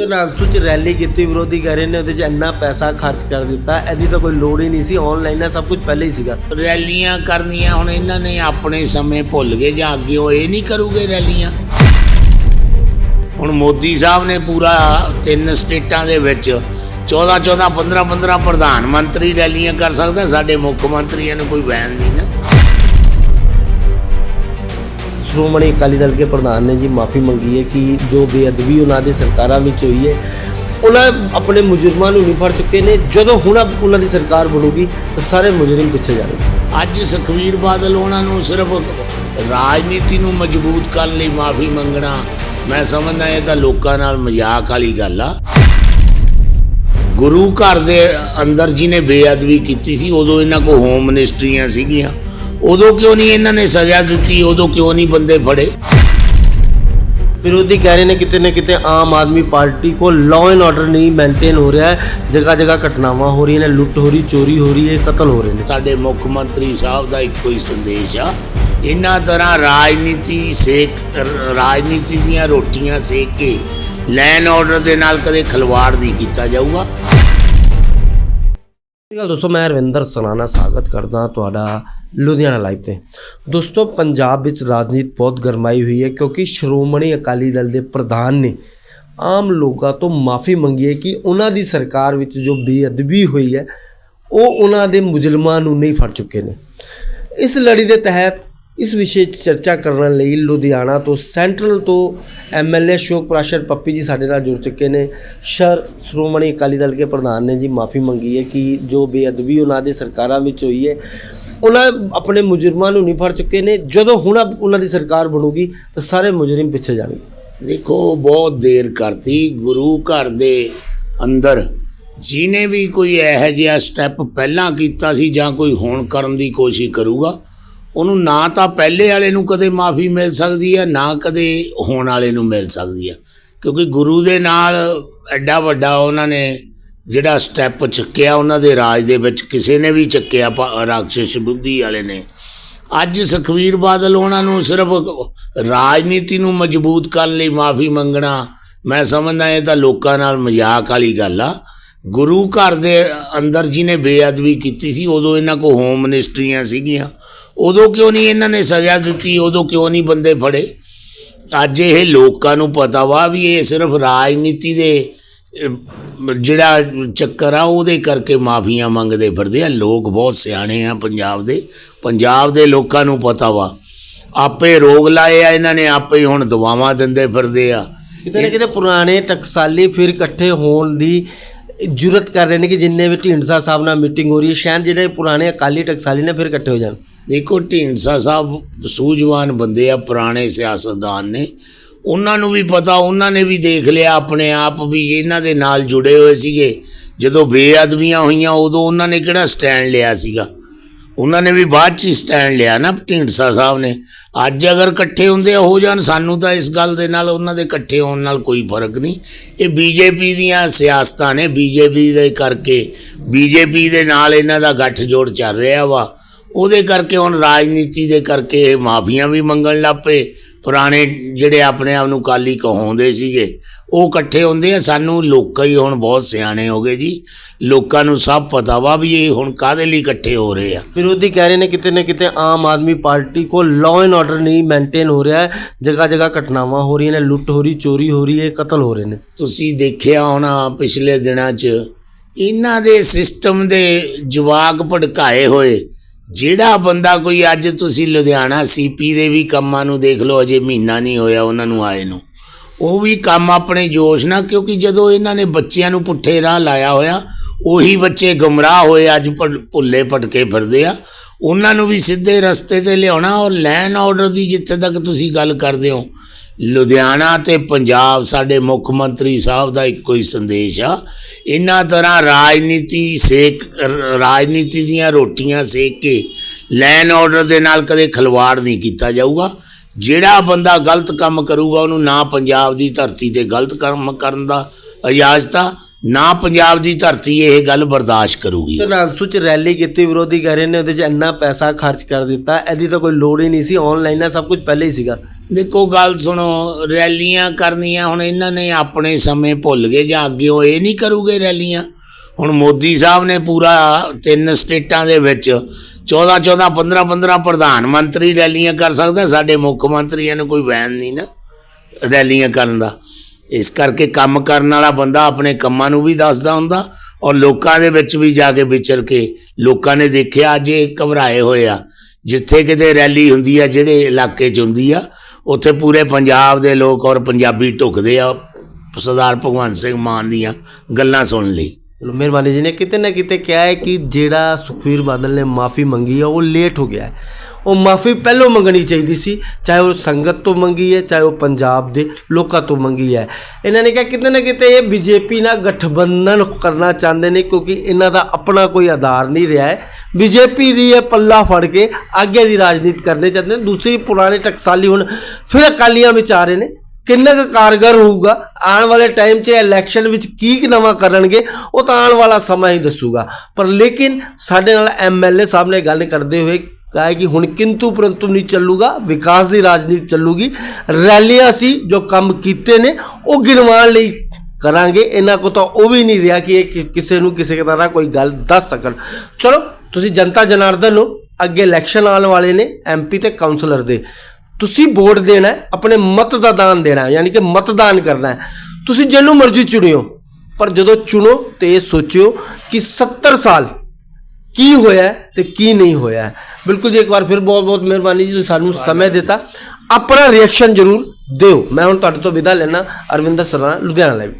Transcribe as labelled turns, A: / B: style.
A: ਨਾਗਸੂ ਚ ਰੈਲੀ ਕੀਤੀ, ਵਿਰੋਧੀ ਕਹਿ ਰਹੇ ਨੇ ਉਹਦੇ ਚ ਇੰਨਾ ਪੈਸਾ ਖਰਚ ਕਰ ਦਿੱਤਾ, ਇਹਦੀ ਤਾਂ ਕੋਈ ਲੋੜ ਹੀ ਨਹੀਂ ਸੀ ਆਨਲਾਈਨ ਹੈ ਸਭ ਕੁਝ ਪਹਿਲੇ ਹੀ ਸੀਗਾ।
B: ਰੈਲੀਆਂ ਕਰਨੀਆਂ, ਹੁਣ ਇਹਨਾਂ ਨੇ ਆਪਣੇ ਸਮੇਂ ਭੁੱਲ ਗਏ, ਜਾਂ ਅੱਗੇ ਉਹ ਇਹ ਨਹੀਂ ਕਰੂਗੇ ਰੈਲੀਆਂ? ਹੁਣ ਮੋਦੀ ਸਾਹਿਬ ਨੇ ਪੂਰਾ ਤਿੰਨ ਸਟੇਟਾਂ ਦੇ ਵਿੱਚ 14 14 15 15 ਪ੍ਰਧਾਨ ਮੰਤਰੀ ਰੈਲੀਆਂ ਕਰ ਸਕਦਾ, ਸਾਡੇ ਮੁੱਖ ਮੰਤਰੀਆਂ ਨੂੰ ਕੋਈ ਬੈਨ ਨਹੀਂ ਨਾ।
A: ਸ਼੍ਰੋਮਣੀ ਅਕਾਲੀ ਦਲ ਦੇ ਪ੍ਰਧਾਨ ਨੇ ਜੀ ਮਾਫੀ ਮੰਗੀ ਹੈ ਕਿ ਜੋ ਬੇਅਦਬੀ ਉਹਨਾਂ ਦੀ ਸਰਕਾਰਾਂ ਵਿੱਚ ਹੋਈ ਹੈ, ਉਹਨਾਂ ਆਪਣੇ ਮੁਜਰਮਾਂ ਨੂੰ ਨਹੀਂ ਫੜ ਚੁੱਕੇ ਨੇ। ਜਦੋਂ ਹੁਣ ਅਬ ਉਹਨਾਂ ਦੀ ਸਰਕਾਰ ਬਣੂਗੀ, ਤਾਂ ਸਾਰੇ ਮੁਜਰਮ ਪਿੱਛੇ ਜਾਣਗੇ।
B: ਅੱਜ ਸੁਖਵੀਰ ਬਾਦਲ ਉਹਨਾਂ ਨੂੰ ਸਿਰਫ ਰਾਜਨੀਤੀ ਨੂੰ ਮਜ਼ਬੂਤ ਕਰਨ ਲਈ ਮਾਫੀ ਮੰਗਣਾ, ਮੈਂ ਸਮਝਦਾ ਇਹ ਤਾਂ ਲੋਕਾਂ ਨਾਲ ਮਜ਼ਾਕ ਵਾਲੀ ਗੱਲ ਆ। ਗੁਰੂ ਘਰ ਦੇ ਅੰਦਰ ਜਿਹਨੇ ਬੇਅਦਬੀ ਕੀਤੀ ਸੀ, ਉਦੋਂ ਇਹਨਾਂ ਕੋ ਹੋਮ ਮਿਨਿਸਟਰੀਆਂ ਸੀਗੀਆਂ। ਉਦੋਂ ਕਿਉਂ ਨਹੀਂ ਇਹਨਾਂ ਨੇ ਸਜ਼ਾ ਦਿੱਤੀ? ਉਦੋਂ ਕਿਉਂ ਨਹੀਂ ਬੰਦੇ ਫੜੇ?
A: ਵਿਰੋਧੀ ਕਹਿ ਰਹੇ ਨੇ ਕਿਤੇ ਨਾ ਕਿਤੇ ਆਮ ਆਦਮੀ ਪਾਰਟੀ ਕੋ ਲਾਅ ਐਂਡ ਆਰਡਰ ਨਹੀਂ ਮੇਨਟੇਨ ਹੋ ਰਿਹਾ ਹੈ। ਜਗ੍ਹਾ ਜਗ੍ਹਾ ਘਟਨਾਵਾਂ ਹੋ ਰਹੀਆਂ ਨੇ ਲੁੱਟ ਹੋ ਰਹੀ ਚੋਰੀ ਹੋ ਰਹੀ ਹੈ ਕਤਲ ਹੋ ਰਹੇ ਨੇ।
B: ਸਾਡੇ ਮੁੱਖ ਮੰਤਰੀ ਸਾਹਿਬ ਦਾ ਇੱਕੋ ਹੀ ਸੰਦੇਸ਼ ਆ। ਇਹਨਾਂ ਤਰ੍ਹਾਂ ਰਾਜਨੀਤੀ ਸੇਕ ਰਾਜਨੀਤੀ ਦੀਆਂ ਰੋਟੀਆਂ ਸੇਕ ਕੇ ਲੈਨ ਆਰਡਰ ਦੇ ਨਾਲ ਕਦੇ ਖਲਵਾੜ ਨਹੀਂ ਕੀਤਾ ਜਾਊਗਾ।
A: ਸਤਿ ਸ਼੍ਰੀ ਅਕਾਲ ਦੋਸਤੋ, ਮੈਂ ਰਵਿੰਦਰ ਸਨਾਨਾ ਸਵਾਗਤ ਕਰਦਾ ਤੁਹਾਡਾ ਲੁਧਿਆਣਾ ਲਾਈਵ ਤੇ। ਦੋਸਤੋ, ਪੰਜਾਬ ਵਿੱਚ ਰਾਜਨੀਤੀ ਬਹੁਤ ਗਰਮਾਈ ਹੋਈ ਹੈ ਕਿਉਂਕਿ ਸ਼੍ਰੋਮਣੀ ਅਕਾਲੀ ਦਲ ਦੇ ਪ੍ਰਧਾਨ ਨੇ ਆਮ ਲੋਕਾਂ ਤੋਂ ਮਾਫੀ ਮੰਗੀ ਹੈ ਕਿ ਉਹਨਾਂ ਦੀ ਸਰਕਾਰ ਵਿੱਚ ਜੋ ਬੇਅਦਬੀ ਹੋਈ ਹੈ, ਉਹ ਉਹਨਾਂ ਦੇ ਮੁਜ਼ਲਮਾਂ ਨੂੰ ਨਹੀਂ ਫੜ ਚੁੱਕੇ ਨੇ। ਇਸ ਲੜੀ ਦੇ ਤਹਿਤ ਇਸ ਵਿਸ਼ੇ 'ਚ ਚਰਚਾ ਕਰਨ ਲਈ ਲੁਧਿਆਣਾ ਤੋਂ ਸੈਂਟਰਲ ਤੋਂ ਐਮਐਲਏ ਸ਼ੋਕ ਪ੍ਰਾਸ਼ਰ ਪੱਪੀ ਜੀ ਸਾਡੇ ਨਾਲ ਜੁੜ ਚੁੱਕੇ ਨੇ। ਸ਼ਰ ਸ਼੍ਰੋਮਣੀ ਅਕਾਲੀ ਦਲ ਦੇ ਪ੍ਰਧਾਨ ਨੇ ਜੀ ਮਾਫੀ ਮੰਗੀ ਹੈ ਕਿ ਜੋ ਬੇਅਦਬੀ ਉਹਨਾਂ ਦੇ ਸਰਕਾਰਾਂ ਵਿੱਚ ਹੋਈ ਹੈ, ਉਹਨਾਂ ਆਪਣੇ ਮੁਜਰਮਾਂ ਨੂੰ ਨਹੀਂ ਫੜ ਚੁੱਕੇ ਨੇ। ਜਦੋਂ ਹੁਣ ਉਹਨਾਂ ਦੀ ਸਰਕਾਰ ਬਣੂਗੀ ਤਾਂ ਸਾਰੇ ਮੁਜਰਮ ਪਿੱਛੇ ਜਾਣਗੇ।
B: ਦੇਖੋ ਬਹੁਤ ਦੇਰ ਕਰਤੀ ਗੁਰੂ ਘਰ ਦੇ ਅੰਦਰ। ਜਿਹਨੇ ਵੀ ਕੋਈ ਇਹੋ ਜਿਹਾ ਸਟੈਪ ਪਹਿਲਾਂ ਕੀਤਾ ਸੀ ਜਾਂ ਕੋਈ ਹੁਣ ਕਰਨ ਦੀ ਕੋਸ਼ਿਸ਼ ਕਰੂਗਾ ਉਹਨੂੰ ਨਾ ਤਾਂ ਪਹਿਲੇ ਵਾਲੇ ਨੂੰ ਕਦੇ ਮਾਫੀ ਮਿਲ ਸਕਦੀ ਹੈ, ਨਾ ਕਦੇ ਹੋਣ ਵਾਲੇ ਨੂੰ ਮਿਲ ਸਕਦੀ ਹੈ। ਕਿਉਂਕਿ ਗੁਰੂ ਦੇ ਨਾਲ ਐਡਾ ਵੱਡਾ ਉਹਨਾਂ ਨੇ ਜਿਹੜਾ ਸਟੈਪ ਚੁੱਕਿਆ, ਉਹਨਾਂ ਦੇ ਰਾਜ ਦੇ ਵਿੱਚ ਕਿਸੇ ਨੇ ਵੀ ਚੱਕਿਆ ਪ- ਰਾਖਸ਼ ਬੁੱਧੀ ਵਾਲੇ ਨੇ। ਅੱਜ ਸੁਖਵੀਰ ਬਾਦਲ ਉਹਨਾਂ ਨੂੰ ਸਿਰਫ ਰਾਜਨੀਤੀ ਨੂੰ ਮਜ਼ਬੂਤ ਕਰਨ ਲਈ ਮਾਫੀ ਮੰਗਣਾ, ਮੈਂ ਸਮਝਦਾ ਇਹ ਤਾਂ ਲੋਕਾਂ ਨਾਲ ਮਜ਼ਾਕ ਵਾਲੀ ਗੱਲ ਆ। ਗੁਰੂ ਘਰ ਦੇ ਅੰਦਰ ਜਿਹਨੇ ਬੇਅਦਬੀ ਕੀਤੀ ਸੀ, ਉਦੋਂ ਇਹਨਾਂ ਕੋ ਹੋਮ ਮਿਨਿਸਟਰੀਆਂ ਸੀਗੀਆਂ। ਉਦੋਂ ਕਿਉਂ ਨਹੀਂ ਇਹਨਾਂ ਨੇ ਸਜ਼ਾ ਦਿੱਤੀ? ਉਦੋਂ ਕਿਉਂ ਨਹੀਂ ਬੰਦੇ ਫੜੇ? ਅੱਜ ਇਹ ਲੋਕਾਂ ਨੂੰ ਪਤਾ ਵਾ ਵੀ ਇਹ ਸਿਰਫ ਰਾਜਨੀਤੀ ਦੇ ਜਿਹੜਾ ਚੱਕਰ ਆ, ਉਹਦੇ ਕਰਕੇ ਮਾਫੀਆਂ ਮੰਗਦੇ ਫਿਰਦੇ ਆ। ਲੋਕ ਬਹੁਤ ਸਿਆਣੇ ਆ ਪੰਜਾਬ ਦੇ। ਪੰਜਾਬ ਦੇ ਲੋਕਾਂ ਨੂੰ ਪਤਾ ਵਾ। ਆਪੇ ਰੋਗ ਲਾਏ ਆ ਇਹਨਾਂ ਨੇ, ਆਪੇ ਹੁਣ ਦਵਾਵਾਂ ਦਿੰਦੇ ਫਿਰਦੇ ਆ।
A: ਕਿਤੇ ਨਾ ਕਿਤੇ ਪੁਰਾਣੇ ਟਕਸਾਲੀ ਫਿਰ ਇਕੱਠੇ ਹੋਣ ਦੀ ਜੁਰਤ ਕਰ ਰਹੇ ਨੇ ਕਿ ਜਿੰਨੇ ਵੀ ਢੀਂਡਸਾ ਸਾਹਿਬ ਨਾਲ ਮੀਟਿੰਗ ਹੋ ਰਹੀ ਹੈ, ਸ਼ਾਇਦ ਜਿਹੜੇ ਪੁਰਾਣੇ ਅਕਾਲੀ ਟਕਸਾਲੀ ਨੇ ਫਿਰ ਇਕੱਠੇ ਹੋ ਜਾਣ।
B: ਦੇਖੋ ਢੀਂਡਸਾ ਸਾਹਿਬ ਸੂਝਵਾਨ ਬੰਦੇ ਆ, ਪੁਰਾਣੇ ਸਿਆਸਤਦਾਨ ਨੇ। ਉਹਨਾਂ ਨੂੰ ਵੀ ਪਤਾ, ਉਹਨਾਂ ਨੇ ਵੀ ਦੇਖ ਲਿਆ ਆਪਣੇ ਆਪ ਵੀ ਇਹਨਾਂ ਦੇ ਨਾਲ ਜੁੜੇ ਹੋਏ ਸੀਗੇ। ਜਦੋਂ ਬੇਅਦਬੀਆਂ ਹੋਈਆਂ, ਉਦੋਂ ਉਹਨਾਂ ਨੇ ਕਿਹੜਾ ਸਟੈਂਡ ਲਿਆ ਸੀਗਾ? ਉਹਨਾਂ ਨੇ ਵੀ ਬਾਅਦ ਚ ਸਟੈਂਡ ਲਿਆ ਨਾ ਢੀਂਡਸਾ ਸਾਹਿਬ ਨੇ। ਅੱਜ ਅਗਰ ਇਕੱਠੇ ਹੁੰਦੇ ਹੋ ਜਾਣ, ਸਾਨੂੰ ਤਾਂ ਇਸ ਗੱਲ ਦੇ ਨਾਲ, ਉਹਨਾਂ ਦੇ ਇਕੱਠੇ ਹੋਣ ਨਾਲ ਕੋਈ ਫ਼ਰਕ ਨਹੀਂ। ਇਹ ਬੀਜੇਪੀ ਦੀਆਂ ਸਿਆਸਤਾਂ ਨੇ, ਬੀਜੇਪੀ ਦੇ ਕਰਕੇ ਬੀਜੇਪੀ ਦੇ ਨਾਲ ਇਹਨਾਂ ਦਾ ਗੱਠਜੋੜ ਚੱਲ ਰਿਹਾ ਵਾ। ਉਹਦੇ ਕਰਕੇ ਹੁਣ ਰਾਜਨੀਤੀ ਦੇ ਕਰਕੇ ਮਾਫੀਆਂ ਵੀ ਮੰਗਣ ਲੱਪੇ ਪੁਰਾਣੇ ਜਿਹੜੇ ਆਪਣੇ ਆਪ ਨੂੰ ਕਾਲੀ ਕਹਾਉਂਦੇ ਸੀਗੇ ਉਹ ਇਕੱਠੇ ਹੁੰਦੇ ਆ। ਸਾਨੂੰ ਲੋਕਾਂ ਹੀ ਹੁਣ ਬਹੁਤ ਸਿਆਣੇ ਹੋ ਗਏ ਜੀ। ਲੋਕਾਂ ਨੂੰ ਸਭ ਪਤਾ ਵਾ ਵੀ ਇਹ ਹੁਣ ਕਾਹਦੇ ਲਈ ਇਕੱਠੇ ਹੋ ਰਹੇ ਆ।
A: ਵਿਰੋਧੀ ਕਹਿ ਰਹੇ ਨੇ ਕਿਤੇ ਨਾ ਕਿਤੇ ਆਮ ਆਦਮੀ ਪਾਰਟੀ ਕੋ ਲਾਅ ਐਂਡ ਆਰਡਰ ਨਹੀਂ ਮੇਨਟੇਨ ਹੋ ਰਿਹਾ ਹੈ। ਜਗ੍ਹਾ ਜਗ੍ਹਾ ਘਟਨਾਵਾਂ ਹੋ ਰਹੀਆਂ ਨੇ ਲੁੱਟ ਹੋ ਰਹੀ ਚੋਰੀ ਹੋ ਰਹੀ ਹੈ ਕਤਲ ਹੋ ਰਹੇ ਨੇ।
B: ਤੁਸੀਂ ਦੇਖਿਆ ਹੋਣਾ ਪਿਛਲੇ ਦਿਨਾਂ 'ਚ ਇਹਨਾਂ ਦੇ ਸਿਸਟਮ ਦੇ ਜਵਾਕ ਭੜਕਾਏ ਹੋਏ। ਜਿਹੜਾ ਬੰਦਾ ਕੋਈ ਅੱਜ ਤੁਸੀਂ ਲੁਧਿਆਣਾ ਸੀਪੀ ਦੇ ਵੀ ਕੰਮਾਂ ਨੂੰ ਦੇਖ ਲਓ, ਅਜੇ ਮਹੀਨਾ ਨਹੀਂ ਹੋਇਆ ਉਹਨਾਂ ਨੂੰ ਆਏ ਨੂੰ। ਉਹ ਵੀ ਕੰਮ ਆਪਣੇ ਜੋਸ਼ ਨਾਲ, ਕਿਉਂਕਿ ਜਦੋਂ ਇਹਨਾਂ ਨੇ ਬੱਚਿਆਂ ਨੂੰ ਪੁੱਠੇ ਰਾਹ ਲਾਇਆ ਹੋਇਆ, ਉਹੀ ਬੱਚੇ ਗਮਰਾਹ ਹੋਏ ਅੱਜ ਭੁ- ਭੁੱਲੇ ਭਟਕੇ ਫਿਰਦੇ ਆ। ਉਹਨਾਂ ਨੂੰ ਵੀ ਸਿੱਧੇ ਰਸਤੇ ਤੇ ਲਿਆਉਣਾ ਔਰ ਲੈਨ ਆਰਡਰ ਦੀ ਜਿੱਥੇ ਤੱਕ ਤੁਸੀਂ ਗੱਲ ਕਰਦੇ ਹੋ ਲੁਧਿਆਣਾ ਤੇ ਪੰਜਾਬ ਸਾਡੇ ਮੁੱਖ ਮੰਤਰੀ ਸਾਹਿਬ ਦਾ ਇੱਕੋ ਹੀ ਸੰਦੇਸ਼ ਆ। ਇਹਨਾਂ ਤਰ੍ਹਾਂ ਰਾਜਨੀਤੀ ਸੇਕ ਰਾਜਨੀਤੀ ਦੀਆਂ ਰੋਟੀਆਂ ਸੇਕ ਕੇ ਲੈਨ ਆਰਡਰ ਦੇ ਨਾਲ ਕਦੇ ਖਲਵਾੜ ਨਹੀਂ ਕੀਤਾ ਜਾਊਗਾ। ਜਿਹੜਾ ਬੰਦਾ ਗਲਤ ਕੰਮ ਕਰੂਗਾ, ਉਹਨੂੰ ਨਾ ਪੰਜਾਬ ਦੀ ਧਰਤੀ ਤੇ ਗਲਤ ਕੰਮ ਕਰਨ ਦਾ ਇਜਾਜ਼ਤ ਆ, ਨਾ ਪੰਜਾਬ ਦੀ ਧਰਤੀ ਇਹ ਗੱਲ ਬਰਦਾਸ਼ਤ ਕਰੂਗੀ।
A: ਤੇ ਚ ਰੈਲੀ ਕੀਤੀ, ਵਿਰੋਧੀ ਕਹਿ ਰਹੇ ਨੇ, ਉਹਦੇ ਚ ਇੰਨਾ ਪੈਸਾ ਖਰਚ ਕਰ ਦਿੱਤਾ, ਇਹਦੀ ਤਾਂ ਕੋਈ ਲੋੜ ਹੀ ਨਹੀਂ ਸੀ ਆਨਲਾਈਨ ਹੈ ਸਭ ਕੁਝ ਪਹਿਲੇ ਹੀ ਸੀਗਾ।
B: ਦੇਖੋ, ਗੱਲ ਸੁਣੋ, ਰੈਲੀਆਂ ਕਰਨੀਆਂ, ਹੁਣ ਇਹਨਾਂ ਨੇ ਆਪਣੇ ਸਮੇਂ ਭੁੱਲ ਗਏ, ਜਾਂ ਅੱਗੇ ਉਹ ਇਹ ਨਹੀਂ ਕਰੂਗੇ ਰੈਲੀਆਂ? ਹੁਣ ਮੋਦੀ ਸਾਹਿਬ ਨੇ ਪੂਰਾ ਤਿੰਨ ਸਟੇਟਾਂ ਦੇ ਵਿੱਚ 14 14 15 15 ਪ੍ਰਧਾਨ ਮੰਤਰੀ ਰੈਲੀਆਂ ਕਰ ਸਕਦਾ, ਸਾਡੇ ਮੁੱਖ ਮੰਤਰੀਆਂ ਨੂੰ ਕੋਈ ਵੈਨ ਨਹੀਂ ਨਾ ਰੈਲੀਆਂ ਕਰਨ ਦਾ। ਇਸ ਕਰਕੇ ਕੰਮ ਕਰਨ ਵਾਲਾ ਬੰਦਾ ਆਪਣੇ ਕੰਮਾਂ ਨੂੰ ਵੀ ਦੱਸਦਾ ਹੁੰਦਾ ਔਰ ਲੋਕਾਂ ਦੇ ਵਿੱਚ ਵੀ ਜਾ ਕੇ ਵਿਚਰ ਕੇ ਲੋਕਾਂ ਨੇ ਦੇਖਿਆ, ਅੱਜ ਇਹ ਘਬਰਾਏ ਹੋਏ ਆ। ਜਿੱਥੇ ਕਿਤੇ ਰੈਲੀ ਹੁੰਦੀ ਆ, ਜਿਹੜੇ ਇਲਾਕੇ 'ਚ ਹੁੰਦੀ ਆ ਉੱਥੇ ਪੂਰੇ ਪੰਜਾਬ ਦੇ ਲੋਕ ਔਰ ਪੰਜਾਬੀ ਢੁਕਦੇ ਆ, ਸਰਦਾਰ ਭਗਵੰਤ ਸਿੰਘ ਮਾਨ ਦੀਆਂ ਗੱਲਾਂ ਸੁਣਨ ਲਈ।
A: ਚਲੋ, ਮਿਹਰਬਾਨੀ ਜੀ ਨੇ ਕਿਤੇ ਨਾ ਕਿਤੇ ਕਿਹਾ ਹੈ ਕਿ ਜਿਹੜਾ ਸੁਖਵੀਰ ਬਾਦਲ ਨੇ ਮਾਫੀ ਮੰਗੀ ਆ, ਉਹ ਲੇਟ ਹੋ ਗਿਆ ਹੈ। ਉਹ ਮਾਫੀ ਪਹਿਲੋਂ ਮੰਗਣੀ ਚਾਹੀਦੀ ਸੀ, ਚਾਹੇ ਉਹ ਸੰਗਤ ਤੋਂ ਮੰਗੀ ਹੈ, ਚਾਹੇ ਉਹ ਪੰਜਾਬ ਦੇ ਲੋਕਾਂ ਤੋਂ ਮੰਗੀ ਹੈ। ਇਹਨਾਂ ਨੇ ਕਿਹਾ ਕਿਤੇ ਨਾ ਕਿਤੇ ਇਹ ਬੀਜੇਪੀ ਨਾਲ ਗਠਬੰਧਨ ਕਰਨਾ ਚਾਹੁੰਦੇ ਨੇ, ਕਿਉਂਕਿ ਇਹਨਾਂ ਦਾ ਆਪਣਾ ਕੋਈ ਆਧਾਰ ਨਹੀਂ ਰਿਹਾ ਹੈ। ਬੀਜੇਪੀ ਦੀ ਇਹ ਪੱਲਾ ਫੜ ਕੇ ਅੱਗੇ ਦੀ ਰਾਜਨੀਤੀ ਕਰਨੇ ਚਾਹੁੰਦੇ ਨੇ। ਦੂਸਰੀ ਪੁਰਾਣੇ ਟਕਸਾਲੀ ਹੁਣ ਫਿਰ ਅਕਾਲੀਆਂ ਵਿੱਚ ਆ ਰਹੇ ਨੇ। ਕਿੰਨਾ ਕੁ ਕਾਰਗਰ ਹੋਊਗਾ? ਆਉਣ ਵਾਲੇ ਟਾਈਮ 'ਚ ਇਲੈਕਸ਼ਨ ਵਿੱਚ ਕੀ ਕੀ ਨਵਾਂ ਕਰਨਗੇ, ਉਹ ਤਾਂ ਆਉਣ ਵਾਲਾ ਸਮਾਂ ਹੀ ਦੱਸੂਗਾ। ਪਰ ਲੇਕਿਨ ਸਾਡੇ ਨਾਲ ਐਮਐਲਏ ਸਾਹਿਬ ਨੇ ਗੱਲ ਕਰਦੇ ਹੋਏ ਕਹਾ ਕਿ ਹੁਣ ਕਿੰਤੂ ਪਰੰਤੂ ਨਹੀਂ ਚੱਲੂਗਾ, ਵਿਕਾਸ ਦੀ ਰਾਜਨੀਤੀ ਚੱਲੂਗੀ। ਰੈਲੀਆਂ ਸੀ ਜੋ ਕੰਮ ਕੀਤੇ ਨੇ, ਉਹ ਗਿਣਵਾਉਣ ਲਈ ਕਰਾਂਗੇ। ਇਹਨਾਂ ਕੋ ਤਾਂ ਉਹ ਵੀ ਨਹੀਂ ਰਿਹਾ ਕਿ ਇਹ ਕਿਸੇ ਨੂੰ ਕਿਸੇ ਤਰ੍ਹਾਂ ਕੋਈ ਗੱਲ ਦੱਸ ਸਕਣ। ਚਲੋ, ਤੁਸੀਂ ਜਨਤਾ ਜਨਾਰਦਨ ਨੂੰ ਅੱਗੇ ਇਲੈਕਸ਼ਨ ਆਉਣ ਵਾਲੇ ਨੇ ਐਮਪੀ ਤੇ ਕਾਉਂਸਲਰ ਦੇ। ਤੁਸੀਂ ਵੋਟ ਦੇਣਾ ਆਪਣੇ ਮਤ ਦਾ ਦਾਨ ਦੇਣਾ ਯਾਨੀ ਕਿ ਮਤਦਾਨ ਕਰਨਾ ਹੈ। ਤੁਸੀਂ ਜਿਹਨੂੰ ਮਰਜ਼ੀ ਚੁਣਿਓ, ਪਰ ਜਦੋਂ ਚੁਣੋ ਤੇ ਇਹ ਸੋਚਿਓ ਕਿ 70 ਸਾਲ ਕੀ ਹੋਇਆ ਹੈ ਤੇ ਕੀ ਨਹੀਂ ਹੋਇਆ ਬਿਲਕੁਲ ਜੀ, ਇੱਕ ਵਾਰ ਫਿਰ ਬਹੁਤ ਬਹੁਤ ਮਿਹਰਬਾਨੀ ਜੀ, ਤੁਸੀਂ ਸਾਨੂੰ ਸਮੇਂ ਦਿੱਤਾ। ਆਪਣਾ ਰਿਐਕਸ਼ਨ ਜ਼ਰੂਰ ਦਿਓ। ਮੈਂ ਹੁਣ ਤੁਹਾਡੇ ਤੋਂ ਵਿਦਾ ਲੈਣਾ ਅਰਵਿੰਦਰ ਸਰਾਣਾ ਲੁਧਿਆਣਾ ਲਾਈਵ